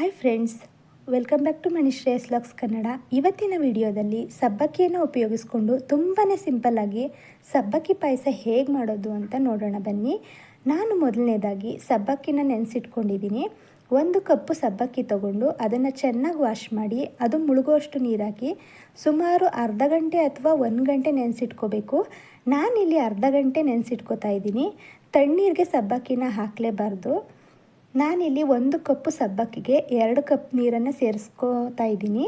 Hi friends welcome back to Manishreyas LOX Kannada ಇವತ್ತಿನ ವಿಡಿಯೋದಲ್ಲಿ ಸಬ್ಬಕ್ಕಿಯನ್ನು ಉಪಯೋಗಿಸ್ಕೊಂಡು ತುಂಬಾ ಸಿಂಪಲ್ಲಾಗಿ ಸಬ್ಬಕ್ಕಿ ಪಾಯಸ ಹೇಗೆ ಮಾಡೋದು ಅಂತ ನೋಡೋಣ ಬನ್ನಿ. ನಾನು ಮೊದಲನೇದಾಗಿ ಸಬ್ಬಕ್ಕಿನ ನೆನೆಸಿಟ್ಕೊಂಡಿದ್ದೀನಿ. ಒಂದು ಕಪ್ಪು ಸಬ್ಬಕ್ಕಿ ತಗೊಂಡು ಅದನ್ನು ಚೆನ್ನಾಗಿ ವಾಶ್ ಮಾಡಿ, ಅದು ಮುಳುಗುವಷ್ಟು ನೀರಾಕಿ ಸುಮಾರು ಅರ್ಧ ಗಂಟೆ ಅಥವಾ ಒಂದು ಗಂಟೆ ನೆನೆಸಿಟ್ಕೋಬೇಕು. ನಾನಿಲ್ಲಿ ಅರ್ಧ ಗಂಟೆ ನೆನೆಸಿಟ್ಕೋತಾ ಇದ್ದೀನಿ. ತಣ್ಣೀರಿಗೆ ಸಬ್ಬಕ್ಕಿನ ಹಾಕಲೇಬಾರ್ದು. ನಾನಿಲ್ಲಿ ಒಂದು ಕಪ್ಪು ಸಬ್ಬಕ್ಕಿಗೆ ಎರಡು ಕಪ್ ನೀರನ್ನು ಸೇರಿಸ್ಕೋತಾ ಇದ್ದೀನಿ.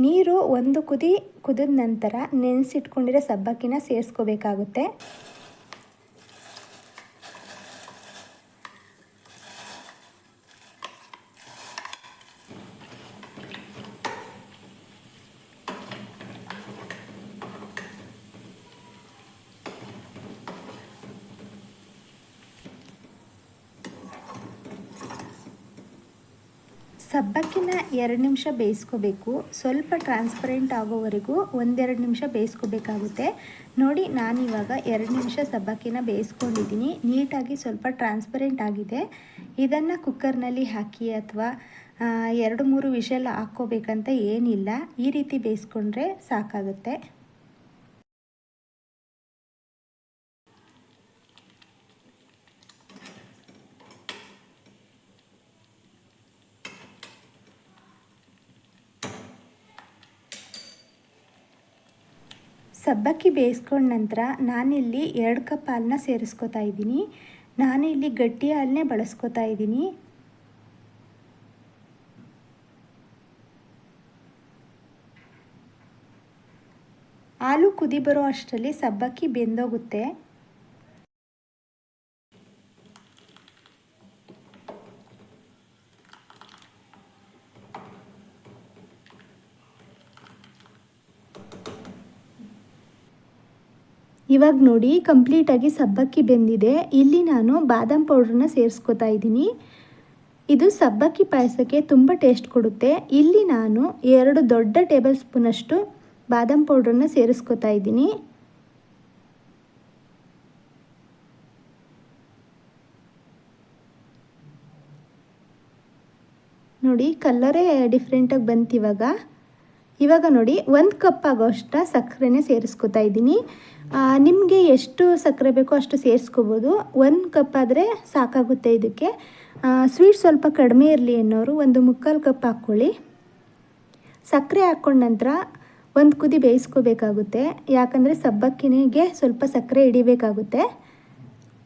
ನೀರು ಒಂದು ಕುದಿ ಕುದಿದ ನಂತರ ನೆನೆಸಿಟ್ಕೊಂಡಿರೋ ಸಬ್ಬಕ್ಕಿನ ಸೇರಿಸ್ಕೋಬೇಕಾಗುತ್ತೆ. ಸಬ್ಬಕ್ಕಿನ ಎರಡು ನಿಮಿಷ ಬೇಯಿಸ್ಕೋಬೇಕು. ಸ್ವಲ್ಪ ಟ್ರಾನ್ಸ್ಪರೆಂಟ್ ಆಗೋವರೆಗೂ ಒಂದೆರಡು ನಿಮಿಷ ಬೇಯಿಸ್ಕೋಬೇಕಾಗುತ್ತೆ. ನೋಡಿ, ನಾನಿವಾಗ ಎರಡು ನಿಮಿಷ ಸಬ್ಬಕ್ಕಿನ ಬೇಯಿಸ್ಕೊಂಡಿದ್ದೀನಿ. ನೀಟಾಗಿ ಸ್ವಲ್ಪ ಟ್ರಾನ್ಸ್ಪರೆಂಟ್ ಆಗಿದೆ. ಇದನ್ನು ಕುಕ್ಕರ್ನಲ್ಲಿ ಹಾಕಿ ಅಥವಾ ಎರಡು ಮೂರು ವಿಷಲ್ ಹಾಕ್ಕೋಬೇಕಂತ ಏನಿಲ್ಲ. ಈ ರೀತಿ ಬೇಯಿಸ್ಕೊಂಡ್ರೆ ಸಾಕಾಗುತ್ತೆ. ಸಬ್ಬಕ್ಕಿ ಬೇಯಿಸ್ಕೊಂಡ ನಂತರ ನಾನಿಲ್ಲಿ ಎರಡು ಕಪ್ ಹಾಲನ್ನ ಸೇರಿಸ್ಕೊತಾ ಇದ್ದೀನಿ. ನಾನು ಇಲ್ಲಿ ಗಟ್ಟಿ ಹಾಲನ್ನೇ ಬಳಸ್ಕೊತಾ ಇದ್ದೀನಿ. ಹಾಲು ಕುದಿ ಬರೋ ಅಷ್ಟರಲ್ಲಿ ಸಬ್ಬಕ್ಕಿ ಬೆಂದೋಗುತ್ತೆ. ಇವಾಗ ನೋಡಿ ಕಂಪ್ಲೀಟಾಗಿ ಸಬ್ಬಕ್ಕಿ ಬೆಂದಿದೆ. ಇಲ್ಲಿ ನಾನು ಬಾದಾಮ್ ಪೌಡ್ರನ್ನ ಸೇರಿಸ್ಕೊತಾ ಇದ್ದೀನಿ. ಇದು ಸಬ್ಬಕ್ಕಿ ಪಾಯಸಕ್ಕೆ ತುಂಬ ಟೇಸ್ಟ್ ಕೊಡುತ್ತೆ. ಇಲ್ಲಿ ನಾನು ಎರಡು ದೊಡ್ಡ ಟೇಬಲ್ ಸ್ಪೂನಷ್ಟು ಬಾದಾಮ್ ಪೌಡ್ರನ್ನ ಸೇರಿಸ್ಕೊತಾ ಇದ್ದೀನಿ. ನೋಡಿ ಕಲ್ಲರೇ ಡಿಫ್ರೆಂಟಾಗಿ ಬಂತು ಇವಾಗ ನೋಡಿ, ಒಂದು ಕಪ್ ಆಗೋಷ್ಟ ಸಕ್ಕರೆನೇ ಸೇರಿಸ್ಕೊತಾ ಇದ್ದೀನಿ. ನಿಮಗೆ ಎಷ್ಟು ಸಕ್ಕರೆ ಬೇಕೋ ಅಷ್ಟು ಸೇರಿಸ್ಕೋಬೋದು. ಒಂದು ಕಪ್ ಆದರೆ ಸಾಕಾಗುತ್ತೆ ಇದಕ್ಕೆ. ಸ್ವೀಟ್ ಸ್ವಲ್ಪ ಕಡಿಮೆ ಇರಲಿ ಅನ್ನೋರು ಒಂದು ಮುಕ್ಕಾಲು ಕಪ್ ಹಾಕ್ಕೊಳ್ಳಿ. ಸಕ್ಕರೆ ಹಾಕ್ಕೊಂಡ ನಂತರ ಒಂದು ಕುದಿ ಬೇಯಿಸ್ಕೋಬೇಕಾಗುತ್ತೆ. ಯಾಕಂದರೆ ಸಬ್ಬಕ್ಕಿನಿಗೆ ಸ್ವಲ್ಪ ಸಕ್ಕರೆ ಹಿಡಿಬೇಕಾಗುತ್ತೆ.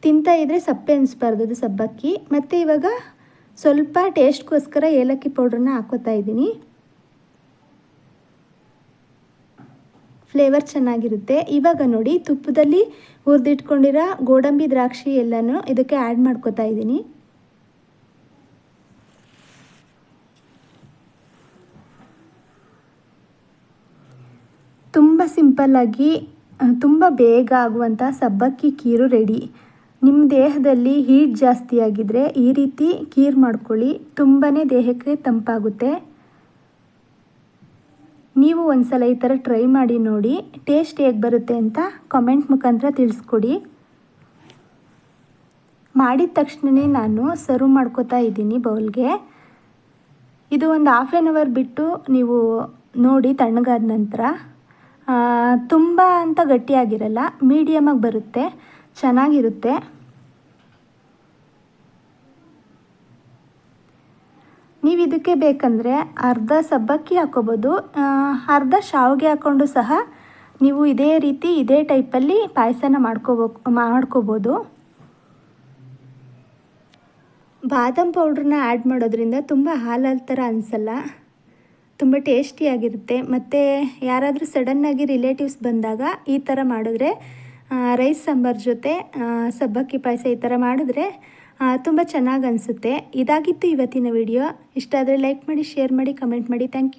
ತಿಂತಾ ಇದ್ದರೆ ಸಪ್ಪೆ ಅನಿಸ್ಬಾರ್ದು ಅದು ಸಬ್ಬಕ್ಕಿ. ಮತ್ತು ಇವಾಗ ಸ್ವಲ್ಪ ಟೇಸ್ಟ್ಗೋಸ್ಕರ ಏಲಕ್ಕಿ ಪೌಡ್ರನ್ನ ಹಾಕೋತಾ ಇದ್ದೀನಿ. ಫ್ಲೇವರ್ ಚೆನ್ನಾಗಿರುತ್ತೆ. ಇವಾಗ ನೋಡಿ, ತುಪ್ಪದಲ್ಲಿ ಹುರಿದಿಟ್ಕೊಂಡಿರೋ ಗೋಡಂಬಿ ದ್ರಾಕ್ಷಿ ಎಲ್ಲನೂ ಇದಕ್ಕೆ ಆ್ಯಡ್ ಮಾಡ್ಕೋತಾ ಇದ್ದೀನಿ. ತುಂಬ ಸಿಂಪಲ್ಲಾಗಿ ತುಂಬ ಬೇಗ ಆಗುವಂಥ ಸಬ್ಬಕ್ಕಿ ಕೀರು ರೆಡಿ. ನಿಮ್ಮ ದೇಹದಲ್ಲಿ ಹೀಟ್ ಜಾಸ್ತಿ ಆಗಿದ್ದರೆ ಈ ರೀತಿ ಕೀರು ಮಾಡ್ಕೊಳ್ಳಿ. ತುಂಬಾ ದೇಹಕ್ಕೆ ತಂಪಾಗುತ್ತೆ. ನೀವು ಒಂದ್ಸಲ ಈ ಥರ ಟ್ರೈ ಮಾಡಿ ನೋಡಿ ಟೇಸ್ಟ್ ಹೇಗೆ ಬರುತ್ತೆ ಅಂತ ಕಾಮೆಂಟ್ ಮುಖಾಂತರ ತಿಳಿಸ್ಕೊಡಿ. ಮಾಡಿದ ತಕ್ಷಣವೇ ನಾನು ಸರ್ವ್ ಮಾಡ್ಕೋತಾ ಇದ್ದೀನಿ ಬೌಲ್ಗೆ. ಇದು ಒಂದು ಹಾಫ್ ಆ್ಯನ್ ಅವರ್ ಬಿಟ್ಟು ನೀವು ನೋಡಿ ತಣ್ಣಗಾದ ನಂತರ ತುಂಬ ಅಂತ ಗಟ್ಟಿಯಾಗಿರಲ್ಲ ಮೀಡಿಯಮಾಗಿ ಬರುತ್ತೆ, ಚೆನ್ನಾಗಿರುತ್ತೆ. ನೀವು ಇದಕ್ಕೆ ಬೇಕಂದರೆ ಅರ್ಧ ಸಬ್ಬಕ್ಕಿ ಹಾಕೋಬೋದು. ಅರ್ಧ ಶಾವಿಗೆ ಹಾಕ್ಕೊಂಡು ಸಹ ನೀವು ಇದೇ ರೀತಿ ಇದೇ ಟೈಪಲ್ಲಿ ಪಾಯಸನ ಮಾಡ್ಕೋಬೇಕು ಮಾಡ್ಕೋಬೋದು. ಬಾದಾಮ್ ಪೌಡ್ರನ್ನ ಆ್ಯಡ್ ಮಾಡೋದ್ರಿಂದ ತುಂಬ ಹಾಲಲ್ ಥರ ಅನಿಸಲ್ಲ. ತುಂಬ ಟೇಸ್ಟಿಯಾಗಿರುತ್ತೆ. ಮತ್ತು ಯಾರಾದರೂ ಸಡನ್ನಾಗಿ ರಿಲೇಟಿವ್ಸ್ ಬಂದಾಗ ಈ ಥರ ಮಾಡಿದ್ರೆ ರೈಸ್ ಸಾಂಬಾರ್ ಜೊತೆ ಸಬ್ಬಕ್ಕಿ ಪಾಯಸ ಈ ಥರ ಮಾಡಿದ್ರೆ ತುಂಬ ಚೆನ್ನಾಗಿ ಅನಿಸುತ್ತೆ. ಇದಾಗಿತ್ತು ಇವತ್ತಿನ ವಿಡಿಯೋ. ಇಷ್ಟ ಆದರೆ ಲೈಕ್ ಮಾಡಿ ಶೇರ್ ಮಾಡಿ ಕಮೆಂಟ್ ಮಾಡಿ. Thank you